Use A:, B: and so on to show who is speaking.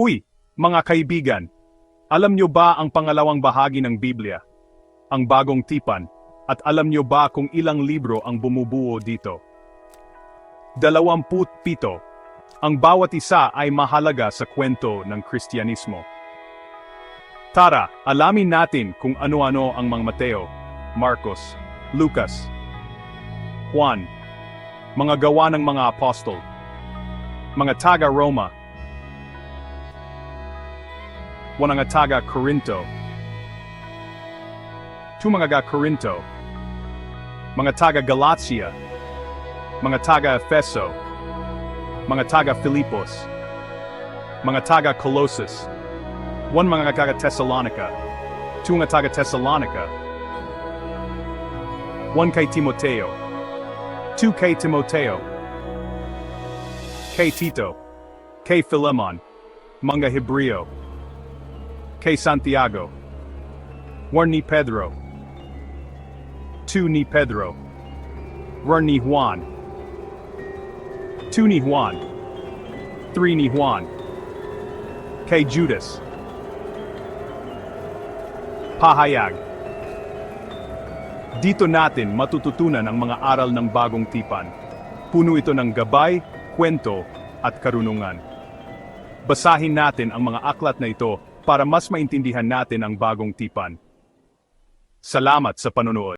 A: Uy, mga kaibigan, alam nyo ba ang pangalawang bahagi ng Biblia? Ang bagong tipan, at alam nyo ba kung ilang libro ang bumubuo dito? Dalawamput pito. Ang bawat isa ay mahalaga sa kwento ng Kristyanismo. Tara, alamin natin kung ano-ano ang mga Mateo, Marcos, Lucas, Juan, mga gawa ng mga apostol, mga taga-Roma, mga taga-Corinto, tu mga ga-Corinto, mga taga-Galatia, mga taga-Efeso, mga taga-Filipos, mga taga-Colossus, one mga taga-Thessalonica, two mga taga-Thessalonica, one kay Timoteo, two kay Timoteo, kay Tito, kay Philemon, mga Hebreo, kay Santiago, one ni Pedro, two ni Pedro, one ni Juan, two ni Juan, three ni Juan, kay Judas, pahayag. Dito natin matututunan ang mga aral ng bagong tipan. Puno ito ng gabay, kwento, at karunungan. Basahin natin ang mga aklat na ito para mas maintindihan natin ang bagong tipan. Salamat sa panonood.